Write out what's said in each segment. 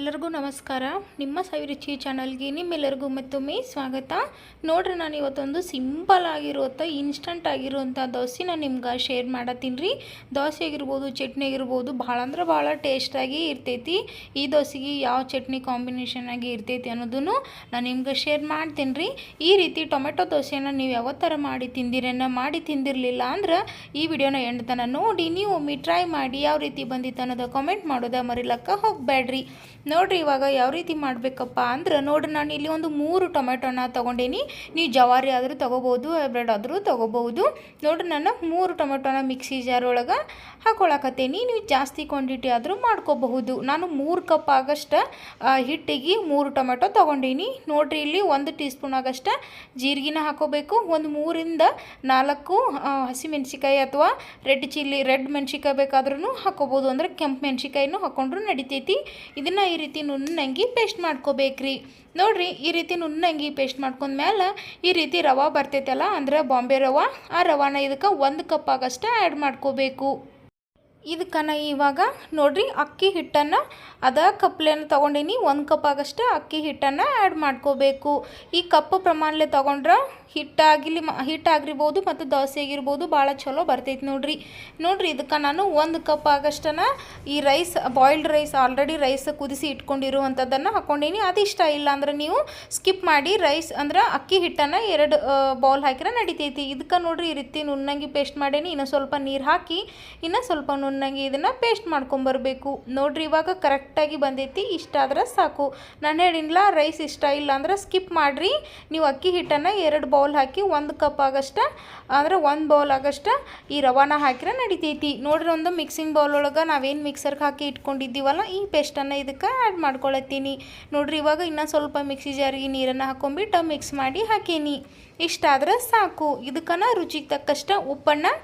ಎಲ್ಲರಿಗೂ ನಮಸ್ಕಾರ. ನಿಮ್ಮ ಸವಿರುಚಿ ಚಾನಲ್ಗೆ ನಿಮ್ಮೆಲ್ಲರಿಗೂ ಮತ್ತೊಮ್ಮೆ ಸ್ವಾಗತ. ನೋಡ್ರಿ ನಾನು ಇವತ್ತೊಂದು ಸಿಂಪಲ್ ಆಗಿರುವಂಥ ಇನ್ಸ್ಟಂಟ್ ಆಗಿರುವಂಥ ದೋಸೆನ ನಿಮ್ಗೆ ಶೇರ್ ಮಾಡತ್ತೀನಿ ರೀ. ದೋಸೆ ಆಗಿರ್ಬೋದು, ಚಟ್ನಿ ಆಗಿರ್ಬೋದು, ಭಾಳ ಅಂದ್ರೆ ಭಾಳ ಟೇಸ್ಟಾಗಿ ಇರ್ತೈತಿ. ಈ ದೋಸೆಗೆ ಯಾವ ಚಟ್ನಿ ಕಾಂಬಿನೇಷನ್ ಆಗಿ ಇರ್ತೈತಿ ಅನ್ನೋದನ್ನು ನಾನು ನಿಮ್ಗೆ ಶೇರ್ ಮಾಡ್ತೀನಿ ರೀ. ಈ ರೀತಿ ಟೊಮೆಟೊ ದೋಸೆನ ನೀವು ಯಾವ ಥರ ಮಾಡಿ ತಿಂದಿರೇನ, ಮಾಡಿ ತಿಂದಿರಲಿಲ್ಲ ಅಂದ್ರೆ ಈ ವಿಡಿಯೋನ ಎಂಡ್ ತನಕ ನೋಡಿ, ನೀವು ಒಮ್ಮೆ ಟ್ರೈ ಮಾಡಿ, ಯಾವ ರೀತಿ ಬಂದಿತ್ತು ಅನ್ನೋದು ಕಾಮೆಂಟ್ ಮಾಡೋದ ಮರಿಲಕ್ಕ ಹೋಗಬೇಡ್ರಿ ನೋಡ್ರಿ ಇವಾಗ ಯಾವ ರೀತಿ ಮಾಡಬೇಕಪ್ಪ ಅಂದ್ರೆ ನೋಡ್ರಿ ನಾನು ಇಲ್ಲಿ ಒಂದು ಮೂರು ಟೊಮೆಟೊನ ತೊಗೊಂಡೇನಿ. ನೀವು ಜವಾರಿ ಆದರೂ ತೊಗೋಬೋದು ಹೈಬ್ರಿಡ್ ಆದರೂ ತೊಗೋಬೋದು ನೋಡ್ರಿ ನಾನು ಮೂರು ಟೊಮೆಟೊನ ಮಿಕ್ಸಿ ಜಾರ್ ಒಳಗೆ ಹಾಕೊಳಕತ್ತೀನಿ. ನೀವು ಜಾಸ್ತಿ ಕ್ವಾಂಟಿಟಿ ಆದರೂ ಮಾಡ್ಕೋಬಹುದು. ನಾನು ಮೂರು ಕಪ್ ಆಗಷ್ಟು ಹಿಟ್ಟಿಗೆ ಮೂರು ಟೊಮೆಟೊ ತೊಗೊಂಡೀನಿ. ನೋಡ್ರಿ ಇಲ್ಲಿ ಒಂದು ಟೀ ಸ್ಪೂನ್ ಆಗಷ್ಟು ಜೀರಿಗೆನ ಹಾಕೋಬೇಕು. ಒಂದು ಮೂರಿಂದ ನಾಲ್ಕು ಹಸಿ ಹಸಿಮೆಣ್ಸಿಕಾಯಿ ಅಥವಾ ರೆಡ್ ಚಿಲ್ಲಿ, ರೆಡ್ ಮೆಣ್ಸಿಕಾಯಿ ಬೇಕಾದ್ರೂ ಹಾಕೋಬೋದು ಅಂದ್ರೆ ಕೆಂಪು ಮೆಣ್ಸಿಕಾಯಿನೂ ಹಾಕೊಂಡ್ರು ನಡಿತೈತಿ. ಇದನ್ನು ರೀತಿ ನುಣ್ಣಂಗಿ ಪೇಸ್ಟ್ ಮಾಡ್ಕೋಬೇಕ್ರಿ. ನೋಡ್ರಿ, ಈ ರೀತಿ ನುಣ್ಣಂಗಿ ಪೇಸ್ಟ್ ಮಾಡ್ಕೊಂಡ್ಮೇಲೆ ಈ ರೀತಿ ರವೆ ಬರ್ತೈತಲ್ಲ, ಅಂದ್ರೆ ಬಾಂಬೆ ರವೆ, ಆ ರವಾನ ಇದಕ್ಕೆ ಒಂದು ಕಪ್ ಆಗಷ್ಟು ಆ್ಯಡ್ ಮಾಡ್ಕೋಬೇಕು. ಇದಕ್ಕೆ ಇವಾಗ ನೋಡ್ರಿ ಅಕ್ಕಿ ಹಿಟ್ಟನ್ನು ಅದ ಕಪ್ಲೇನ ತೊಗೊಂಡೀನಿ, ಒಂದು ಕಪ್ ಆಗಷ್ಟು ಅಕ್ಕಿ ಹಿಟ್ಟನ್ನು ಆ್ಯಡ್ ಮಾಡ್ಕೋಬೇಕು. ಈ ಕಪ್ಪು ಪ್ರಮಾಣಲೆ ತೊಗೊಂಡ್ರೆ ಹಿಟ್ಟಾಗಿಲಿ ಹಿಟ್ಟಾಗಿರ್ಬೋದು ಮತ್ತು ದೋಸೆ ಆಗಿರ್ಬೋದು ಭಾಳ ಚಲೋ ಬರ್ತೈತೆ ನೋಡ್ರಿ. ನೋಡ್ರಿ ಇದಕ್ಕೆ ನಾನು ಒಂದು ಕಪ್ ಆಗಷ್ಟನ ಈ rice boiled rice already rice ಕುದಿಸಿ ಇಟ್ಕೊಂಡಿರುವಂಥದ್ದನ್ನು ಹಾಕ್ಕೊಂಡೀನಿ ಅದು ಇಷ್ಟ ಇಲ್ಲ ಅಂದ್ರೆ ನೀವು ಸ್ಕಿಪ್ ಮಾಡಿ ರೈಸ್ ಅಂದ್ರೆ ಅಕ್ಕಿ ಹಿಟ್ಟನ್ನು ಎರಡು ಬೌಲ್ ಹಾಕಿದ್ರೆ ನಡಿತೈತಿ. ಇದಕ್ಕೆ ನೋಡ್ರಿ ಈ ರೀತಿ ನುಣ್ಣಂಗಿ ಪೇಸ್ಟ್ ಮಾಡೇನಿ. ಇನ್ನೂ ಸ್ವಲ್ಪ ನೀರು ಹಾಕಿ, ಇನ್ನೂ ಸ್ವಲ್ಪ ನುಣ್ಣಂಗಿ ಇದನ್ನು ಪೇಸ್ಟ್ ಮಾಡ್ಕೊಂಬರ್ಬೇಕು. ನೋಡ್ರಿ, ಇವಾಗ ಕರೆಕ್ಟಾಗಿ ಬಂದೈತಿ, ಇಷ್ಟ ಆದ್ರೆ ಸಾಕು. ನಾನು ಹೇಳಿಲ್ಲ ರೈಸ್ ಇಷ್ಟ ಇಲ್ಲ ಅಂದ್ರೆ ಸ್ಕಿಪ್ ಮಾಡಿರಿ. ನೀವು ಅಕ್ಕಿ ಹಿಟ್ಟನ್ನು ಎರಡು ಬೌಲ್ ಹಾಕಿ ಒಂದು ಕಪ್ ಆಗಷ್ಟ, ಅಂದ್ರೆ ಒಂದು ಬೌಲ್ ಆಗಷ್ಟ ಈ ರವಾನ ಹಾಕಿರ ನಡಿತೈತಿ. ನೋಡ್ರಿ, ಒಂದು ಮಿಕ್ಸಿಂಗ್ ಬೌಲ್ ಒಳಗೆ ನಾವೇನು ಮಿಕ್ಸರ್ಗೆ ಹಾಕಿ ಇಟ್ಕೊಂಡಿದ್ದೀವಲ್ಲ, ಈ ಪೇಸ್ಟನ್ನು ಇದಕ್ಕೆ ಆ್ಯಡ್ ಮಾಡ್ಕೊಳತ್ತೀನಿ. ನೋಡ್ರಿ, ಇವಾಗ ಇನ್ನೂ ಸ್ವಲ್ಪ ಮಿಕ್ಸಿ ಜಾರಿಗೆ ನೀರನ್ನು ಹಾಕೊಂಡ್ಬಿಟ್ಟು ಮಿಕ್ಸ್ ಮಾಡಿ ಹಾಕೀನಿ. ಇಷ್ಟ ಆದ್ರೆ ಸಾಕು. ಇದಕ್ಕನ ರುಚಿಗೆ ತಕ್ಕಷ್ಟ ಉಪ್ಪನ್ನು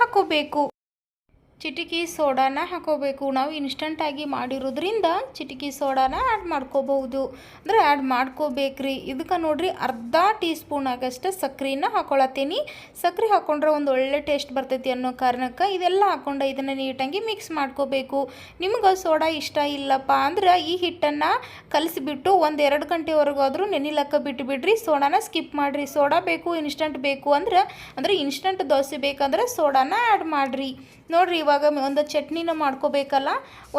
ಹಾಕೋಬೇಕು. ಚಿಟಿಕಿ ಸೋಡಾನ ಹಾಕೋಬೇಕು. ನಾವು ಇನ್ಸ್ಟಂಟಾಗಿ ಮಾಡಿರೋದ್ರಿಂದ ಚಿಟಿಕಿ ಸೋಡಾನ ಆ್ಯಡ್ ಮಾಡ್ಕೋಬಹುದು. ಅಂದರೆ ಆ್ಯಡ್ ಮಾಡ್ಕೋಬೇಕ್ರಿ. ಇದಕ್ಕೆ ನೋಡಿರಿ ಅರ್ಧ ಟೀ ಸ್ಪೂನ್ ಆಗಷ್ಟು ಸಕ್ಕರೆನ ಹಾಕೊಳತ್ತೀನಿ. ಸಕ್ರೆ ಹಾಕೊಂಡ್ರೆ ಒಂದು ಒಳ್ಳೆ ಟೇಸ್ಟ್ ಬರ್ತೈತಿ ಅನ್ನೋ ಕಾರಣಕ್ಕೆ ಇದೆಲ್ಲ ಹಾಕೊಂಡು ಇದನ್ನು ನೀಟಾಗಿ ಮಿಕ್ಸ್ ಮಾಡ್ಕೋಬೇಕು. ನಿಮ್ಗೆ ಸೋಡಾ ಇಷ್ಟ ಇಲ್ಲಪ್ಪ ಅಂದ್ರೆ ಈ ಹಿಟ್ಟನ್ನು ಕಲಿಸಿಬಿಟ್ಟು ಒಂದು ಎರಡು ಗಂಟೆವರೆಗೂ ಆದರೂ ನೆನಿಲಕ್ಕ ಬಿಟ್ಟುಬಿಡ್ರಿ ಸೋಡಾನ ಸ್ಕಿಪ್ ಮಾಡಿರಿ. ಸೋಡಾ ಬೇಕು ಇನ್ಸ್ಟಂಟ್ ಬೇಕು ಅಂದ್ರೆ, ಅಂದರೆ ಇನ್ಸ್ಟಂಟ್ ದೋಸೆ ಬೇಕಂದ್ರೆ ಸೋಡಾನ ಆ್ಯಡ್ ಮಾಡಿರಿ. ನೋಡ್ರಿ, ಇವಾಗ ಒಂದು ಚಟ್ನಿನ ಮಾಡ್ಕೋಬೇಕಲ್ಲ?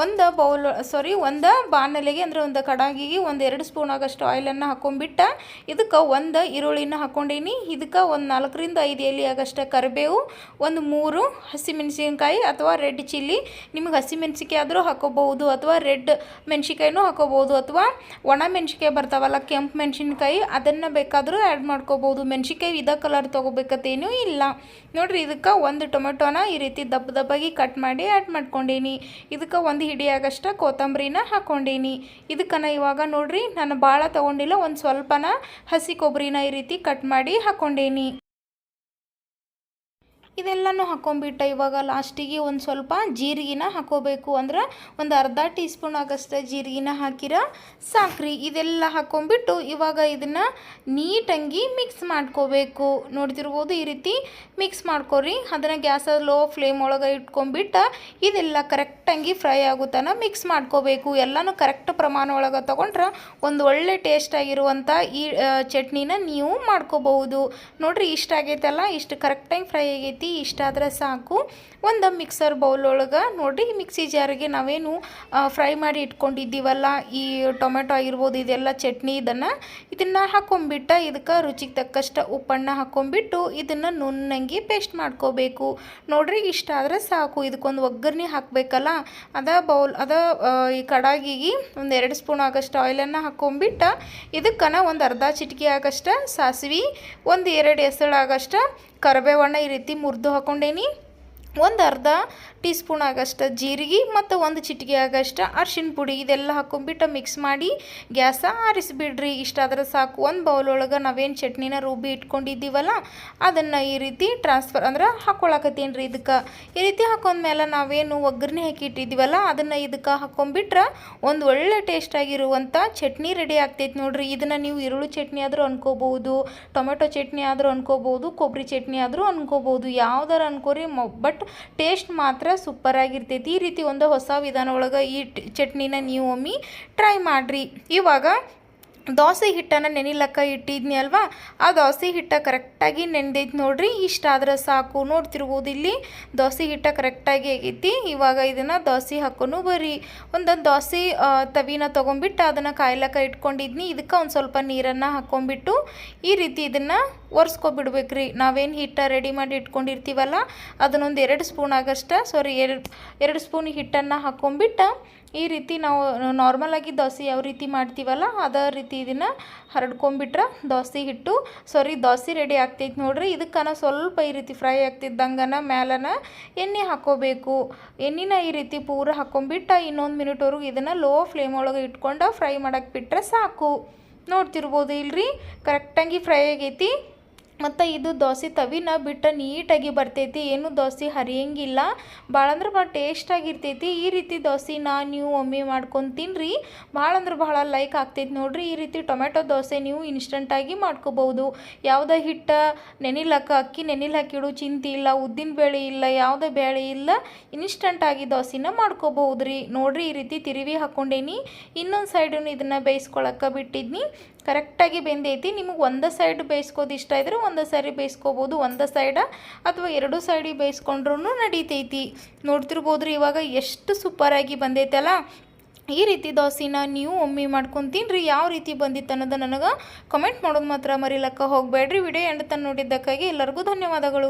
ಒಂದು ಬೌಲ್ ಸಾರಿ ಒಂದು ಬಾಣಲೆಗೆ, ಅಂದರೆ ಒಂದು ಕಡಾಗಿಗೆ ಒಂದು ಎರಡು ಸ್ಪೂನ್ ಆಗಷ್ಟು ಆಯಿಲನ್ನು ಹಾಕೊಂಡ್ಬಿಟ್ಟ, ಇದಕ್ಕೆ ಒಂದು ಈರುಳ್ಳಿನ ಹಾಕ್ಕೊಂಡೀನಿ ಇದಕ್ಕೆ ಒಂದು ನಾಲ್ಕರಿಂದ ಐದು ಎಲೆ ಆಗಷ್ಟು ಕರಿಬೇವು, ಒಂದು ಮೂರು ಹಸಿಮೆಣಸಿನ್ಕಾಯಿ ಅಥವಾ ರೆಡ್ ಚಿಲ್ಲಿ. ನಿಮಗೆ ಹಸಿಮೆಣಸಿಕಾಯಿ ಆದರೂ ಹಾಕೋಬಹುದು, ಅಥವಾ ರೆಡ್ ಮೆಣಸಿಕಾಯಿನೂ ಹಾಕೋಬಹುದು, ಅಥವಾ ಒಣ ಮೆಣಸಿಕಾಯಿ ಬರ್ತಾವಲ್ಲ, ಕೆಂಪು ಮೆಣಸಿನ್ಕಾಯಿ, ಅದನ್ನು ಬೇಕಾದರೂ ಆ್ಯಡ್ ಮಾಡ್ಕೋಬೋದು ಮೆಣಸಿಕಾಯಿ ಇದ ಕಲರ್ ತೊಗೋಬೇಕತ್ತೇನೂ ಇಲ್ಲ. ನೋಡಿರಿ, ಇದಕ್ಕೆ ಒಂದು ಟೊಮೆಟೊನ ಈ ರೀತಿ ದಪ್ಪ ದಪ್ಪಾಗಿ ಕಟ್ ಮಾಡಿ ಆ್ಯಡ್ ಮಾಡ್ಕೊಂಡೀನಿ. ಇದಕ್ಕೆ ಒಂದು ಹಿಡಿಯಾಗಷ್ಟ ಕೊತ್ತಂಬರಿನ ಹಾಕ್ಕೊಂಡೀನಿ ಇದಕ್ಕನ ಇವಾಗ ನೋಡ್ರಿ, ನಾನು ಭಾಳ ತೊಗೊಂಡಿಲ್ಲ, ಒಂದು ಸ್ವಲ್ಪನ ಹಸಿ ಕೊಬ್ಬರಿನ ಈ ರೀತಿ ಕಟ್ ಮಾಡಿ ಹಾಕ್ಕೊಂಡೀನಿ ಇದೆಲ್ಲನೂ ಹಾಕೊಂಡ್ಬಿಟ್ಟು ಇವಾಗ ಲಾಸ್ಟಿಗೆ ಒಂದು ಸ್ವಲ್ಪ ಜೀರಿಗೆನ ಹಾಕೋಬೇಕು ಅಂದ್ರೆ ಒಂದು ಅರ್ಧ ಟೀ ಸ್ಪೂನ್ ಆಗಷ್ಟೇ ಜೀರಿಗೆನ ಹಾಕಿರ ಸಾಕ್ರಿ. ಇದೆಲ್ಲ ಹಾಕೊಂಬಿಟ್ಟು ಇವಾಗ ಇದನ್ನು ನೀಟಂಗಿ ಮಿಕ್ಸ್ ಮಾಡ್ಕೋಬೇಕು. ನೋಡ್ತಿರ್ಬೋದು ಈ ರೀತಿ ಮಿಕ್ಸ್ ಮಾಡ್ಕೊರಿ. ಅದನ್ನು ಗ್ಯಾಸ ಲೋ ಫ್ಲೇಮ್ ಒಳಗೆ ಇಟ್ಕೊಂಬಿಟ್ಟು ಇದೆಲ್ಲ ಕರೆಕ್ಟಂಗಿ ಫ್ರೈ ಆಗುತ್ತಾನ ಮಿಕ್ಸ್ ಮಾಡ್ಕೋಬೇಕು. ಎಲ್ಲನೂ ಕರೆಕ್ಟ್ ಪ್ರಮಾಣ ಒಳಗೆ ತೊಗೊಂಡ್ರೆ ಒಂದು ಒಳ್ಳೆ ಟೇಸ್ಟ್ ಆಗಿರುವಂಥ ಈ ಚಟ್ನಿನ ನೀವು ಮಾಡ್ಕೋಬಹುದು. ನೋಡ್ರಿ ಇಷ್ಟ ಆಗೈತಲ್ಲ, ಇಷ್ಟು ಕರೆಕ್ಟಾಗಿ ಫ್ರೈ ಆಗೈತಿ. ಇಷ್ಟ ಆದರೆ ಸಾಕು. ಒಂದು ಮಿಕ್ಸರ್ ಬೌಲ್ ಒಳಗೆ ನೋಡಿ ಮಿಕ್ಸಿ ಜಾರಿಗೆ ನಾವೇನು ಫ್ರೈ ಮಾಡಿ ಇಟ್ಕೊಂಡಿದ್ದೀವಲ್ಲ, ಈ ಟೊಮೆಟೊ ಆಗಿರ್ಬೋದು, ಇದೆಲ್ಲ ಚಟ್ನಿ ಇದನ್ನು ಇದನ್ನು ಹಾಕೊಂಬಿಟ್ಟ ಇದಕ್ಕೆ ರುಚಿಗೆ ತಕ್ಕಷ್ಟು ಉಪ್ಪನ್ನು ಹಾಕೊಂಬಿಟ್ಟು ಇದನ್ನು ನುಣ್ಣಂಗಿ ಪೇಸ್ಟ್ ಮಾಡ್ಕೋಬೇಕು. ನೋಡ್ರಿ, ಇಷ್ಟ ಆದರೆ ಸಾಕು. ಇದಕ್ಕೊಂದು ಒಗ್ಗರಣೆ ಹಾಕಬೇಕಲ್ಲ, ಅದ ಬೌಲ್ ಅದ ಈ ಕಡಾಗಿಗೆ ಒಂದು ಎರಡು ಸ್ಪೂನ್ ಆಗೋಷ್ಟು ಆಯಿಲನ್ನು ಹಾಕೊಂಬಿಟ್ಟ ಇದಕ್ಕನ ಒಂದು ಅರ್ಧ ಚಿಟಿಕೆ ಆಗೋಷ್ಟು ಸಾಸಿವೆ, ಒಂದು ಎರಡು ಎಸಳು ಆಗಷ್ಟು ಕರಿಬೇವಣ್ಣ ಈ ರೀತಿ ಮುರಿದು ಹಾಕೊಂಡೇನಿ. ಒಂದು ಅರ್ಧ ಟೀ ಸ್ಪೂನ್ ಆಗಷ್ಟು ಜೀರಿಗೆ ಮತ್ತು ಒಂದು ಚಿಟಿಕೆ ಆಗಷ್ಟು ಅರ್ಶಿನ ಪುಡಿ ಇದೆಲ್ಲ ಹಾಕೊಂಡ್ಬಿಟ್ಟು ಮಿಕ್ಸ್ ಮಾಡಿ ಗ್ಯಾಸ ಆರಿಸಿಬಿಡ್ರಿ. ಇಷ್ಟಾದ್ರೆ ಸಾಕು. ಒಂದು ಬೌಲ್ ಒಳಗೆ ನಾವೇನು ಚಟ್ನಿನ ರುಬ್ಬಿ ಇಟ್ಕೊಂಡಿದ್ದೀವಲ್ಲ, ಅದನ್ನು ಈ ರೀತಿ ಟ್ರಾನ್ಸ್ಫರ್ ಅಂದ್ರೆ ಹಾಕ್ಕೊಳಕತ್ತೀನಿ ರೀ ಇದಕ್ಕೆ. ಈ ರೀತಿ ಹಾಕೊಂಡ್ಮೇಲೆ ನಾವೇನು ಒಗ್ಗರಣೆ ಹಾಕಿ ಇಟ್ಟಿದ್ದೀವಲ್ಲ, ಅದನ್ನು ಇದಕ್ಕೆ ಹಾಕೊಂಡ್ಬಿಟ್ರೆ ಒಂದು ಒಳ್ಳೆ ಟೇಸ್ಟ್ ಆಗಿರುವಂಥ ಚಟ್ನಿ ರೆಡಿ ಆಗ್ತೈತೆ ನೋಡ್ರಿ. ಇದನ್ನು ನೀವು ಈರುಳ್ಳಿ ಚಟ್ನಿ ಆದರೂ ಅನ್ಕೋಬಹುದು, ಟೊಮೆಟೊ ಚಟ್ನಿ ಆದರೂ ಅನ್ಕೋಬಹುದು ಕೊಬ್ಬರಿ ಚಟ್ನಿ ಆದರೂ ಅನ್ಕೋಬಹುದು, ಯಾವ್ದಾರು ಅನ್ಕೋರಿ. ಬಟ್ ಟೇಸ್ಟ್ ಮಾತ್ರ ಸೂಪರ್ ಆಗಿರ್ತೈತಿ ಈ ರೀತಿ ಒಂದು ಹೊಸ ವಿಧಾನ ಒಳಗೆ ಈ ಚಟ್ನಿನ ನೀವು ಒಮ್ಮೆ ಟ್ರೈ ಮಾಡಿರಿ. ಇವಾಗ ದೋಸೆ ಹಿಟ್ಟನ್ನು ನೆನಿಲಕ್ಕ ಇಟ್ಟಿದ್ನಿ ಅಲ್ವಾ? ಆ ದೋಸೆ ಹಿಟ್ಟ ಕರೆಕ್ಟಾಗಿ ನೆನೆದೈತಿ ನೋಡ್ರಿ. ಇಷ್ಟಾದ್ರೆ ಸಾಕು. ನೋಡ್ತಿರ್ಬೋದು ಇಲ್ಲಿ ದೋಸೆ ಹಿಟ್ಟ ಕರೆಕ್ಟಾಗಿ ಆಗೈತಿ. ಇವಾಗ ಇದನ್ನು ದೋಸೆ ಹಾಕೋನು ಬರ್ರಿ. ಒಂದೊಂದು ದೋಸೆ ತವಿನ ತೊಗೊಂಬಿಟ್ಟು ಅದನ್ನು ಕಾಯ್ಲಕ್ಕ ಇಟ್ಕೊಂಡಿದ್ನಿ. ಇದಕ್ಕೆ ಒಂದು ಸ್ವಲ್ಪ ನೀರನ್ನು ಹಾಕೊಂಡ್ಬಿಟ್ಟು ಈ ರೀತಿ ಇದನ್ನು ಒರೆಸ್ಕೊಬಿಡ್ಬೇಕ್ರಿ. ನಾವೇನು ಹಿಟ್ಟ ರೆಡಿ ಮಾಡಿ ಇಟ್ಕೊಂಡಿರ್ತೀವಲ್ಲ, ಅದನ್ನೊಂದು ಎರಡು ಸ್ಪೂನ್ ಆಗಷ್ಟ ಸಾರಿ ಎರಡು ಎರಡು ಸ್ಪೂನ್ ಹಿಟ್ಟನ್ನು ಹಾಕ್ಕೊಂಬಿಟ್ಟು ಈ ರೀತಿ ನಾವು ನಾರ್ಮಲಾಗಿ ದೋಸೆ ಯಾವ ರೀತಿ ಮಾಡ್ತೀವಲ್ಲ, ಅದೇ ರೀತಿ ಇದನ್ನು ಹರಡ್ಕೊಂಬಿಟ್ರೆ ದೋಸೆ ಹಿಟ್ಟು. ಸಾರಿ ದೋಸೆ ರೆಡಿ ಆಗ್ತೈತೆ ನೋಡಿರಿ. ಇದಕ್ಕನ ಸ್ವಲ್ಪ ಈ ರೀತಿ ಫ್ರೈ ಆಗ್ತಿದ್ದಂಗನ ಮೇಲನ ಎಣ್ಣೆ ಹಾಕೋಬೇಕು. ಎಣ್ಣೆನ ಈ ರೀತಿ ಪೂರ ಹಾಕೊಂಬಿಟ್ಟು ಇನ್ನೊಂದು ಮಿನಿಟ್ವರೆಗೂ ಇದನ್ನು ಲೋ ಫ್ಲೇಮ್ ಒಳಗೆ ಇಟ್ಕೊಂಡು ಫ್ರೈ ಮಾಡಕ್ಕೆ ಬಿಟ್ಟರೆ ಸಾಕು. ನೋಡ್ತಿರ್ಬೋದು ಇಲ್ರಿ? ಕರೆಕ್ಟಾಗಿ ಫ್ರೈ ಆಗೈತಿ. ಮತ್ತು ಇದು ದೋಸೆ ತವಿನ ಬಿಟ್ಟು ನೀಟಾಗಿ ಬರ್ತೈತಿ. ಏನು ದೋಸೆ ಹರಿಯಂಗಿಲ್ಲ. ಭಾಳ ಅಂದ್ರೆ ಭಾಳ ಟೇಸ್ಟಾಗಿರ್ತೈತಿ ಈ ರೀತಿ ದೋಸೆನ ನೀವು ಒಮ್ಮೆ ಮಾಡ್ಕೊಂಡು ತಿನ್ನಿರಿ ಭಾಳ ಅಂದ್ರೆ ಭಾಳ ಲೈಕ್ ಆಗ್ತೈತಿ ನೋಡ್ರಿ. ಈ ರೀತಿ ಟೊಮೆಟೊ ದೋಸೆ ನೀವು ಇನ್ಸ್ಟಂಟಾಗಿ ಮಾಡ್ಕೋಬೋದು ಯಾವುದೇ ಹಿಟ್ಟ ನೆನಿಲಕ್ಕ, ಅಕ್ಕಿ ನೆನಿಲ್ ಹಾಕಿಡು ಚಿಂತಿ ಇಲ್ಲ, ಉದ್ದಿನ ಬೇಳೆ ಇಲ್ಲ, ಯಾವುದೇ ಬೇಳೆ ಇಲ್ಲ ಇನ್ಸ್ಟಂಟಾಗಿ ದೋಸೆನ ಮಾಡ್ಕೋಬಹುದು ರೀ ನೋಡ್ರಿ ಈ ರೀತಿ ತಿರುವಿ ಹಾಕ್ಕೊಂಡೇನಿ ಇನ್ನೊಂದು ಸೈಡನ್ನು ಇದನ್ನು ಬೇಯಿಸ್ಕೊಳಕ್ಕೆ ಬಿಟ್ಟಿದ್ನಿ. ಕರೆಕ್ಟಾಗಿ ಬೆಂದೈತಿ. ನಿಮಗೆ ಒಂದು ಸೈಡ್ ಬೇಯಿಸ್ಕೋದು ಇಷ್ಟ ಇದ್ರೆ ಒಂದು ಸಾರಿ ಬೇಯಿಸ್ಕೋಬೋದು. ಒಂದು ಸೈಡ ಅಥವಾ ಎರಡು ಸೈಡಿ ಬೇಯಿಸ್ಕೊಂಡ್ರೂ ನಡೀತೈತಿ. ನೋಡ್ತಿರ್ಬೋದ್ರಿ ಇವಾಗ ಎಷ್ಟು ಸೂಪರಾಗಿ ಬಂದೈತಲ್ಲ ಈ ರೀತಿ ದೋಸೆನ ನೀವು ಒಮ್ಮೆ ಮಾಡ್ಕೊಂಡು ತಿನ್ನಿರಿ ಯಾವ ರೀತಿ ಬಂದಿತ್ತು ಅನ್ನೋದು ನನಗೆ ಕಮೆಂಟ್ ಮಾಡೋದು ಮಾತ್ರ ಮರಿಲಕ್ಕ ಹೋಗಬೇಡ್ರಿ. ವಿಡಿಯೋ ಎಂಡ್ ತನ್ನ ನೋಡಿದ್ದಕ್ಕಾಗಿ ಎಲ್ಲರಿಗೂ ಧನ್ಯವಾದಗಳು.